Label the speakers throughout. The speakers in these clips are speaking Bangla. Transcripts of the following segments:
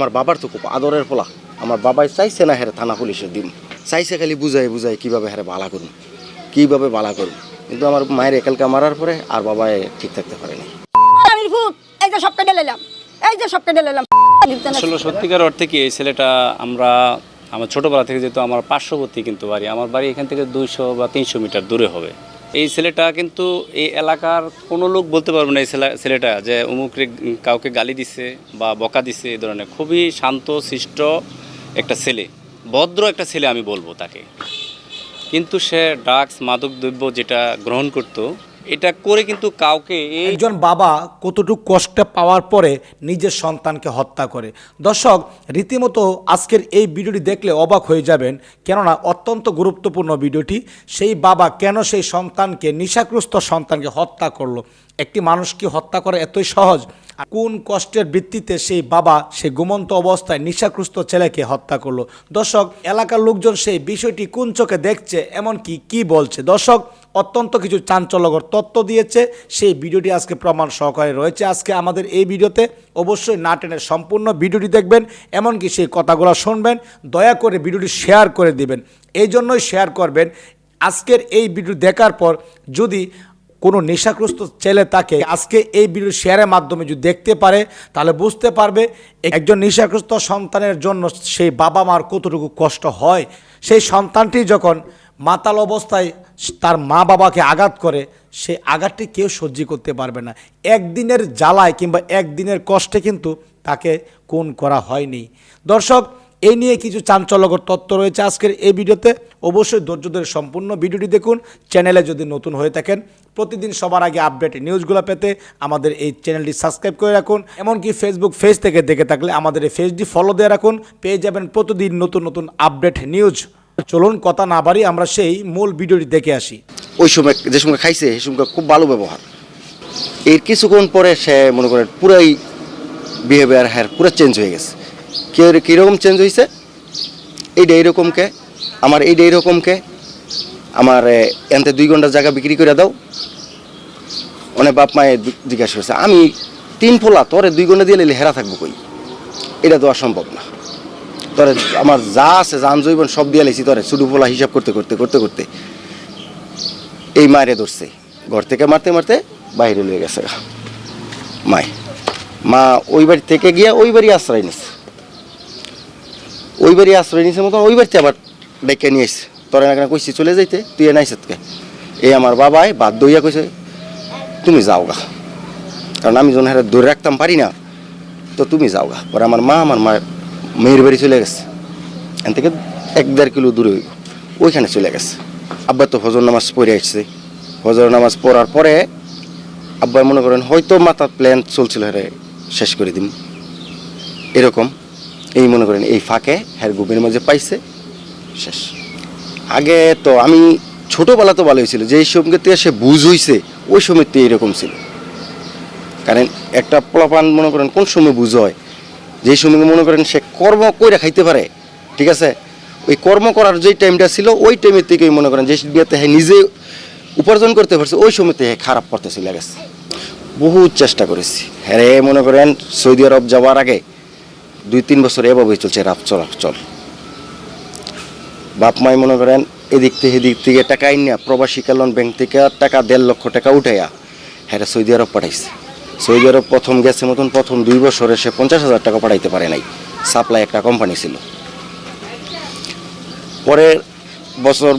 Speaker 1: আমার বাবার তো খুব আদরের ফলা আমার বাবাই চাইছে না হেরে থানা পুলিশে দিন চাইছে খালি বুঝাই বুঝাই কীভাবে হেরে বালা করুন কীভাবে বালা করুন কিন্তু আমার মায়ের একালকা মারার পরে আর বাবাই ঠিক থাকতে পারেনি
Speaker 2: আমি ভূত! এই যে সব কেটে নিলাম এই যে সব কেটে নিলাম
Speaker 3: আসলে সত্যিকার অর্থে কি এই ছেলেটা আমরা আমার ছোটোবেলা থেকে যেহেতু আমার পার্শ্ববর্তী কিন্তু বাড়ি আমার বাড়ি এখান থেকে দুইশো বা তিনশো মিটার দূরে হবে। এই ছেলেটা কিন্তু এই এলাকার কোনো লোক বলতে পারবে না এই ছেলেটা, যে অমুক কাউকে গালি দিছে বা বকা দিছে, এই ধরনের। খুবই শান্ত, শিষ্ট একটা ছেলে, ভদ্র একটা ছেলে আমি বলব তাকে। কিন্তু সে ড্রাগস মাদক দ্রব্য যেটা গ্রহণ করতো এটা করে কিন্তু কাউকে
Speaker 4: একজন বাবা কতটুকু কষ্ট পাওয়ার পরে নিজের সন্তানকে হত্যা করে। দর্শক, রীতিমতো আজকের এই ভিডিওটি দেখলে অবাক হয়ে যাবেন, কেননা অত্যন্ত গুরুত্বপূর্ণ ভিডিওটি। সেই বাবা কেন সেই সন্তানকে, নিশাগ্রস্ত সন্তানকে হত্যা করল? একটি মানুষকে হত্যা করা এতই সহজ? কোন কষ্টের ভিত্তিতে সেই বাবা সেই ঘুমন্ত অবস্থায় নিশাগ্রস্ত ছেলেকে হত্যা করল? দর্শক, এলাকার লোকজন সেই বিষয়টি কোন চোখে দেখছে, এমনকি কি বলছে? দর্শক অত্যন্ত কিছু চাঞ্চল্যকর তত্ত্ব দিয়েছে। সেই ভিডিওটি আজকে প্রমাণ সহকারে রয়েছে। আজকে আমাদের এই ভিডিওতে অবশ্যই না টেনে সম্পূর্ণ ভিডিওটি দেখবেন, এমনকি সেই কথাগুলো শুনবেন। দয়া করে ভিডিওটি শেয়ার করে দিবেন। এই জন্যই শেয়ার করবেন। আজকের এই ভিডিও দেখার পর যদি কোনো নেশাগ্রস্ত ছেলে তাকে আজকে এই ভিডিও শেয়ারের মাধ্যমে যদি দেখতে পারে, তাহলে বুঝতে পারবে একজন নেশাগ্রস্ত সন্তানের জন্য সেই বাবা মার কতটুকু কষ্ট হয়। সেই সন্তানটি যখন মাতাল অবস্থায় তার মা বাবাকে আঘাত করে, সে আঘাতটি কেউ সহ্য করতে পারবে না। একদিনের জ্বালায় কিংবা একদিনের কষ্টে কিন্তু তাকে কোন করা হয়নি। দর্শক এই নিয়ে কিছু চাঞ্চল্যকর তথ্য রয়েছে আজকের এই ভিডিওতে। অবশ্যই ধৈর্য ধরে সম্পূর্ণ ভিডিওটি দেখুন। চ্যানেলে যদি নতুন হয়ে থাকেন, প্রতিদিন সবার আগে আপডেট নিউজগুলো পেতে আমাদের এই চ্যানেলটি সাবস্ক্রাইব করে রাখুন। এমনকি ফেসবুক পেজ থেকে দেখে থাকলে আমাদের এই পেজটি ফলো দিয়ে রাখুন। পেয়ে যাবেন প্রতিদিন নতুন নতুন আপডেট নিউজ। চলুন কথা না বাড়ি আমরা সেই মূল ভিডিওটি দেখে আসি।
Speaker 1: ওই সময় যে সময় খাইছে সেই সময় খুব ভালো ব্যবহার। এর কিছুক্ষণ পরে সে মনে করেন পুরাই বিহেভিয়ার হ্যার পুরো চেঞ্জ হয়ে গেছে। কে কীরকম চেঞ্জ হয়েছে এইটা এইরকমকে আমার এইটা এইরকমকে আমার এনতে দুই ঘণ্টার জায়গা বিক্রি করে দাও। অনেক বাপ মায়ে জিজ্ঞাসা করছে, আমি তিন ফোলা তোরে দুই ঘণ্টা দিয়ে নিলে হেরা থাকব কই? এটা তো অসম্ভব না। তোরে আমার যা আছে যান জৈবন সব দিয়ে লেছি তোরে শুধু ফোলা হিসাব করতে করতে করতে করতে। এই মায়েরে ধরছে, ঘর থেকে মারতে মারতে বাইরে লয়ে গেছে। মায়, মা ওই বাড়ি থেকে গিয়া ওই বাড়ি আশ্রয় নিছে। ওই বাড়ি আশ্রয় নিছে মতন ওই বাড়িতে আবার ডেকে নিয়ে এসছে তোরা না কেন কইছি, চলে যাইতে, তুই এ নাইছে তোকে এই আমার বাবাই বাধ্য হইয়া কইছে, তুমি যাও গা। কারণ আমি যখন হেরা ধরে রাখতাম পারি না, তো তুমি যাও গা। পরে আমার মা আমার মা মেয়ের বাড়ি চলে গেছে। এখান থেকে এক দেড় কিলো দূরে ওইখানে চলে গেছে। আব্বা তো হজর নামাজ পড়ে আসছে। হজর নামাজ পড়ার পরে আব্বা মনে করেন, হয়তো মাথার প্ল্যান চলছিল হ্যাঁ শেষ করে দিন এরকম এই মনে করেন, এই ফাঁকে হ্যার গুবের মাঝে পাইছে, শেষ। আগে তো আমি ছোটোবেলা তো ভালো হয়েছিল যেই থেকে সে বুঝ হইছে, ওই সময় তো এরকম ছিল। কারণ একটা পোলাপান মনে করেন, কোন সময় বুঝ হয়? যেই সময় মনে করেন সে কর্ম কইরা খাইতে পারে, ঠিক আছে? ওই কর্ম করার যেই টাইমটা ছিল, ওই টাইমের থেকেই মনে করেন যে সময়তে হ্যাঁ নিজে উপার্জন করতে পারছে, ওই সময়তে হ্যাঁ খারাপ করতে চলে গেছে। বহুত চেষ্টা করেছি। হ্যাঁ মনে করেন সৌদি আরব যাওয়ার আগে দুই তিন বছর এভাবেই চলছে রাপ চল চল বাপ মাই মনে করেন এদিক থেকে এদিক থেকে টাকা আইনা, প্রবাসী কল্যাণ ব্যাংক থেকে টাকা দেড় লক্ষ টাকা উঠাইয়া হ্যাঁ সৌদি আরব পাঠাইছে। সৌদি আরব প্রথম গেছে মতন প্রথম দুই বছরে সে পঞ্চাশ হাজার টাকা পাঠাইতে পারে নাই। সাপ্লাই একটা কোম্পানি ছিল। পরের বছর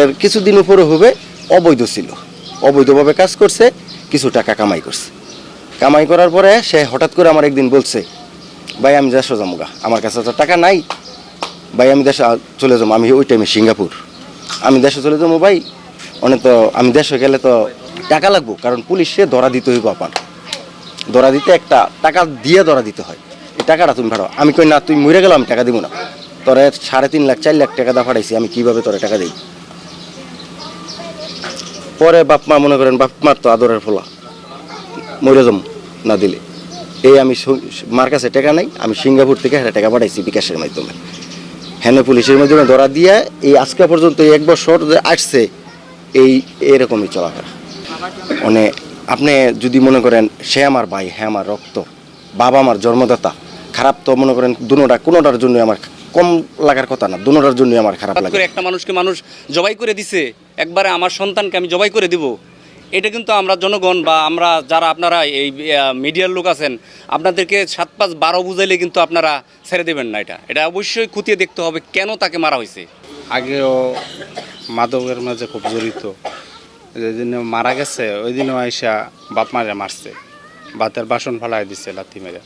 Speaker 1: এর কিছুদিন উপরে হবে, অবৈধ ছিল। অবৈধভাবে কাজ করছে, কিছু টাকা কামাই করছে। কামাই করার পরে সে হঠাৎ করে আমার একদিন বলছে, ভাই, আমি দেশে যাব আমার কাছে তো টাকা নাই। ভাই, আমি দেশে চলে যাব। আমি ওই টাইমে সিঙ্গাপুর। আমি দেশে চলে যাব, ভাই। অনেক তো আমি দেশে গেলে তো টাকা লাগবো। কারণ পুলিশে ধরা দিতে হইব আপনার ধরা দিতে, একটা টাকা দিয়ে ধরা দিতে হয়। এই টাকাটা তুমি ভাড়ো আমি কই, না, তুই মরে গেলাম আমি টাকা দিব না। তোরে সাড়ে তিন লাখ, চার লাখ টাকা দা ফাটাইছি, আমি কীভাবে তোরে টাকা দিই? পরে বাপ মা মনে করেন, বাপ মার তো আদরের ফোলা। মরে যাম না দিলে। এই আমি মার কাছে টাকা নাই, আমি সিঙ্গাপুর থেকে হ্যাঁ টাকা পাঠাইছি বিকাশের মাধ্যমে। হ্যাঁ পুলিশের মাধ্যমে ধরা দিয়ে এই আজকে পর্যন্ত এক বছর আসছে, এই এরকমই চলাফেরা। মানে আপনি যদি মনে করেন সে আমার ভাই হ্যাঁ আমার রক্ত বাবা আমার জন্মদাতা খারাপ তো মনে করেন দুনোটা কোনোটার জন্য আমার কম লাগার কথা না দুনোটার জন্য আমার খারাপ লাগে।
Speaker 3: একটা মানুষকে মানুষ জবাই করে দিছে একবারে আমার সন্তানকে আমি জবাই করে দিব। এটা কিন্তু আমরা জনগণ বা আমরা যারা আপনারা এই মিডিয়ার লোক আছেন আপনাদেরকে সাত পাঁচ বারো বুঝাইলে কিন্তু আপনারা ছেড়ে দেবেন না এটা। এটা অবশ্যই খুঁটিয়ে দেখতে হবে কেন তাকে মারা হয়েছে।
Speaker 5: আগেও মাদকের মাঝে খুব জড়িত। যেদিন মারা গেছে ওই দিনও আইসা বাপ মারে মারছে। ভাতের বাসন ফালাই দিছে লাথি মেরে।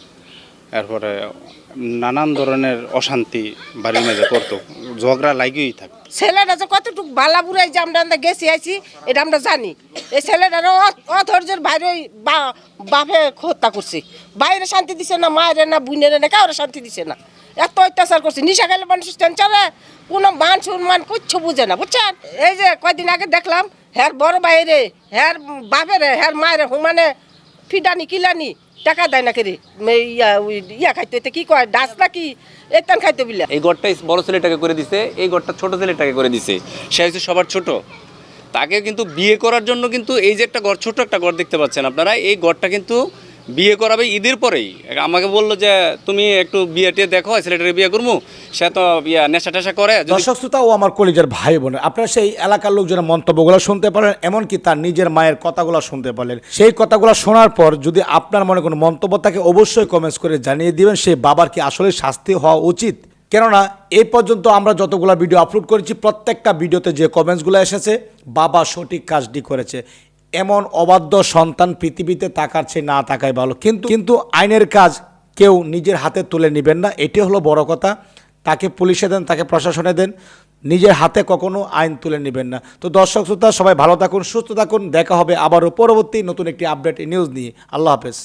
Speaker 5: এরপরে নানান ধরনের অশান্তি বাড়ির মাঝে করতো ঝগড়া লাগিয়েই থাকে
Speaker 6: ছেলেটা যে কতটুকু বালা বুড়াই যে আমরা আমরা গেছি, আইছি, এটা আমরা জানি। এই ছেলেটারও অধৈর্যের বাইরে বা- বাপে হত্যা করছে। বাইরে শান্তি দিছে না, মায়ের না, বুনের না, কাউরে শান্তি দিছে না। এত অত্যাচার করছে। নিশা খেলে মানুষ টেনশনে, কোনো মান সম্মান কিচ্ছু বুঝে না, বুঝছেন? এই যে কয়দিন আগে দেখলাম হ্যার বড় বাইরে হ্যার বাপেরে হ্যার মায়ের হুমানে ফিডানি, কিলানি, টাকা দেয় না কেরে? ইয়া ইয়া খাইতে, এতে কি কয়? ডাস নাকি এতান খাইতে বিলা।
Speaker 3: এই ঘরটা বড় ছেলেটাকে করে দিছে, এই ঘরটা ছোট ছেলেটাকে করে দিছে। সে হচ্ছে সবার ছোট। তাকে কিন্তু বিয়ে করার জন্য কিন্তু এই যে একটা ঘর ছোট একটা ঘর দেখতে পাচ্ছেন আপনারা, এই ঘরটা কিন্তু বিয়ে করাবে ঈদের পরেই। আমাকে বলল যে, তুমি একটু বিয়েটে দেখো ছেলেটাকে বিয়ে করব সে তো ইয়া নেশা টেশা করে
Speaker 4: দর্শক শ্রোতা, ও আমার কলিজার ভাই বোনের। আপনারা সেই এলাকার লোকজনের মন্তব্যগুলো শুনতে পারেন, এমনকি তার নিজের মায়ের কথাগুলো শুনতে পারলেন। সেই কথাগুলো শোনার পর যদি আপনার মনে কোনো মন্তব্য থাকে, অবশ্যই কমেন্টস করে জানিয়ে দিবেন সেই বাবার কি আসলে শাস্তি হওয়া উচিত? কেননা এই পর্যন্ত আমরা যতগুলো ভিডিও আপলোড করেছি, প্রত্যেকটা ভিডিওতে যে কমেন্টসগুলো এসেছে, বাবা সঠিক কাজটি করেছে। এমন অবাধ্য সন্তান পৃথিবীতে তাকাচ্ছে না তাকায় ভালো। কিন্তু কিন্তু আইনের কাজ কেউ নিজের হাতে তুলে নেবেন না। এটি হলো বড় কথা। তাকে পুলিশে দেন, তাকে প্রশাসনে দেন। নিজের হাতে কখনো আইন তুলে নেবেন না। তো দর্শক শ্রোতা, সবাই ভালো থাকুন, সুস্থ থাকুন। দেখা হবে আবারও পরবর্তী নতুন একটি আপডেট নিউজ নিয়ে। আল্লাহ হাফেজ।